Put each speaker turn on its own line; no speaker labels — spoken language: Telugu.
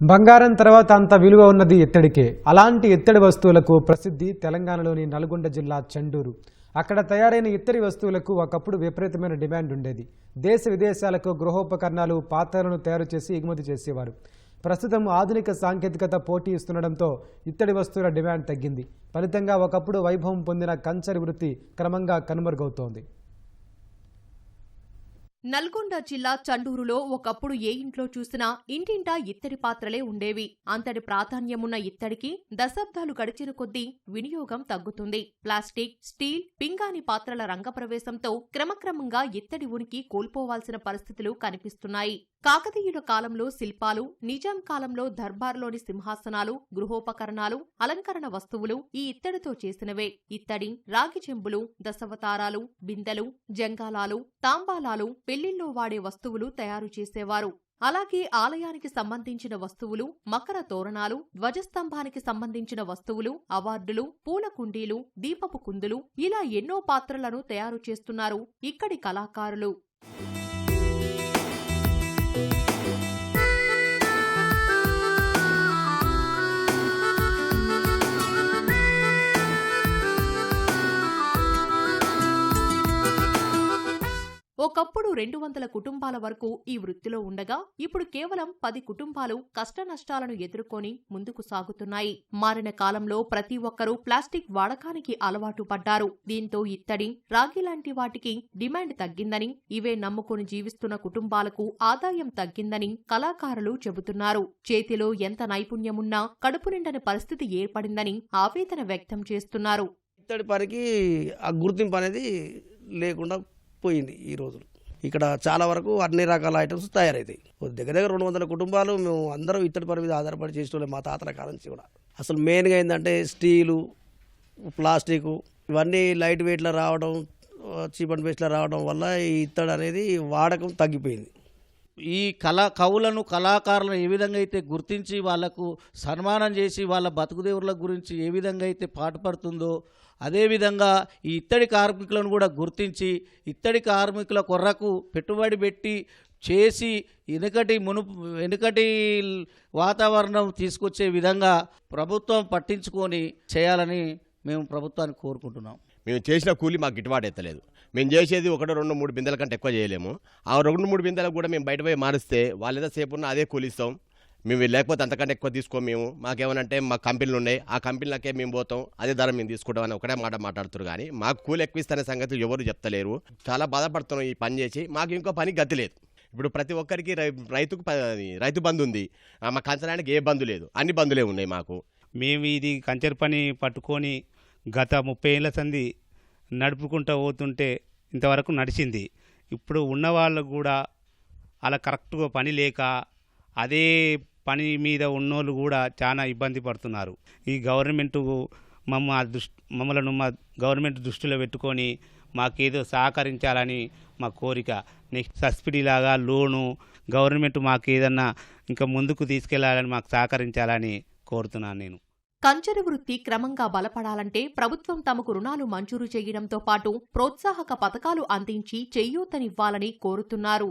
బంగారం తర్వాత అంత విలువ ఉన్నది ఇత్తడికే అలాంటి ఇత్తడి వస్తువులకు ప్రసిద్ధి తెలంగాణలోని నల్గొండ జిల్లా చండూరు. అక్కడ తయారైన ఇత్తడి వస్తువులకు ఒకప్పుడు విపరీతమైన డిమాండ్ ఉండేది. దేశ విదేశాలకు గృహోపకరణాలు పాత్రలను తయారు చేసి ఎగుమతి చేసేవారు. ప్రస్తుతం ఆధునిక సాంకేతికత పోటీ ఇస్తుండడంతో ఇత్తడి వస్తువుల డిమాండ్ తగ్గింది. ఫలితంగా ఒకప్పుడు వైభవం పొందిన కంచరి వృత్తి క్రమంగా కనుమరుగవుతోంది.
నల్గొండ జిల్లా చండూరులో ఒకప్పుడు ఏ ఇంట్లో చూసినా ఇంటింటా ఇత్తడి పాత్రలే ఉండేవి. అంతటి ప్రాధాన్యమున్న ఇత్తడికి దశాబ్దాలు గడిచిన కొద్దీ వినియోగం తగ్గుతుంది. ప్లాస్టిక్ స్టీల్ పింగాణి పాత్రల రంగప్రవేశంతో క్రమక్రమంగా ఇత్తడి ఉనికి కోల్పోవాల్సిన పరిస్థితులు కనిపిస్తున్నాయి. కాకతీయుల కాలంలో శిల్పాలు నిజాం కాలంలో దర్బార్లోని సింహాసనాలు గృహోపకరణాలు అలంకరణ వస్తువులు ఈ ఇత్తడితో చేసినవే. ఇత్తడి రాగి చెంబులు దశవతారాలు బిందెలు జంగాలాలు తాంబాలాలు పెళ్ళిల్లో వాడే వస్తువులు తయారు చేసేవారు. అలాగే ఆలయానికి సంబంధించిన వస్తువులు మకర తోరణాలు ధ్వజస్తంభానికి సంబంధించిన వస్తువులు అవార్డులు పూల కుండీలు దీపపు కుందులు ఇలా ఎన్నో పాత్రలను తయారు చేస్తున్నారు ఇక్కడి కళాకారులు. ఒకప్పుడు రెండు వందల కుటుంబాల వరకు ఈ వృత్తిలో ఉండగా ఇప్పుడు కేవలం పది కుటుంబాలు కష్టనష్టాలను ఎదుర్కొని ముందుకు సాగుతున్నాయి. మారిన కాలంలో ప్రతి ఒక్కరూ ప్లాస్టిక్ వాడకానికి అలవాటు పడ్డారు. దీంతో ఇత్తడి రాగి లాంటి వాటికి డిమాండ్ తగ్గిందని ఇవే నమ్ముకొని జీవిస్తున్న కుటుంబాలకు ఆదాయం తగ్గిందని కళాకారులు చెబుతున్నారు. చేతిలో ఎంత నైపుణ్యమున్నా కడుపు నిండని పరిస్థితి ఏర్పడిందని ఆవేదన వ్యక్తం చేస్తున్నారు.
ఇత్తడి పనికి ఆ గుర్తింపు అనేది లేకుండా పోయింది ఈ రోజులు. ఇక్కడ చాలా వరకు అన్ని రకాల ఐటమ్స్ తయారవుతాయి దగ్గర దగ్గర రెండు వందల కుటుంబాలు మేము అందరం ఇత్తడి పని మీద ఆధారపడి చేసేటోళ్ళం మా తాతల కాలం నుంచి కూడా. అసలు మెయిన్గా ఏంటంటే స్టీలు ప్లాస్టిక్ ఇవన్నీ లైట్ వెయిట్లో రావడం చీప్ అండ్ బేస్లో రావడం వల్ల ఈ ఇత్తడి అనేది వాడకం తగ్గిపోయింది.
ఈ కళా కవులను కళాకారులను ఏ విధంగా అయితే గుర్తించి వాళ్ళకు సన్మానం చేసి వాళ్ళ బతుకుదేవుల గురించి ఏ విధంగా అయితే పాటుపడుతుందో అదేవిధంగా ఈ ఇత్తడి కార్మికులను కూడా గుర్తించి ఇత్తడి కార్మికుల కొర్రకు పెట్టుబడి పెట్టి చేసి వెనుకటి మునుపు వెనుకటి వాతావరణం తీసుకొచ్చే విధంగా ప్రభుత్వం పట్టించుకొని చేయాలని మేము ప్రభుత్వాన్ని కోరుకుంటున్నాం.
మేము చేసిన కూలి మాకు గిట్టుబాటు ఎత్తలేదు. మేము చేసేది ఒకటో రెండు మూడు బిందెల కంటే ఎక్కువ చేయలేము. ఆ రెండు మూడు బిందెలకు కూడా మేము బయట పోయి మారిస్తే వాళ్ళు ఎంతసేపు ఉన్నా అదే కూలిస్తాం మేము లేకపోతే అంతకంటే ఎక్కువ తీసుకో మేము. మాకేమనంటే మా కంపెనీలు ఉన్నాయి. ఆ కంపెనీలకే మేము పోతాం. అదే ధర మేము తీసుకుంటాం అని ఒకటే మాట మాట్లాడుతారు కానీ మాకు కూలి ఎక్కువ ఇస్తానే సంగతి ఎవరు చెప్తలేరు. చాలా బాధపడుతున్నాం ఈ పని చేసి. మాకు ఇంకో పని గతి లేదు. ఇప్పుడు ప్రతి ఒక్కరికి రై రైతుకు ప- రైతు బంధు ఉంది. మా కంచనానికి ఏ బంధు లేదు. అన్ని బంధులే ఉన్నాయి మాకు.
మేము ఇది కంచెర పని పట్టుకొని గత ముప్పై ఏళ్ళ సంది నడుపుకుంటూ పోతుంటే ఇంతవరకు నడిచింది. ఇప్పుడు ఉన్న వాళ్ళకు కూడా అలా కరెక్ట్గా పని లేక అదే పని మీద ఉన్నోళ్ళు కూడా చాలా ఇబ్బంది పడుతున్నారు. ఈ గవర్నమెంట్ మమ్మ దృష్టి మమ్మలను మా గవర్నమెంట్ దృష్టిలో పెట్టుకొని మాకేదో సహకరించాలని మా కోరిక. నెక్స్ట్ సబ్సిడీ లాగా లోను గవర్నమెంట్ మాకు ఏదన్నా ఇంకా ముందుకు తీసుకెళ్ళాలని మాకు సహకరించాలని కోరుతున్నాను నేను.
కంచెర వృత్తి క్రమంగా బలపడాలంటే ప్రభుత్వం తమకు రుణాలు మంజూరు చేయడంతో పాటు ప్రోత్సాహక పథకాలు అందించి చెయ్యూతనివ్వాలని కోరుతున్నారు.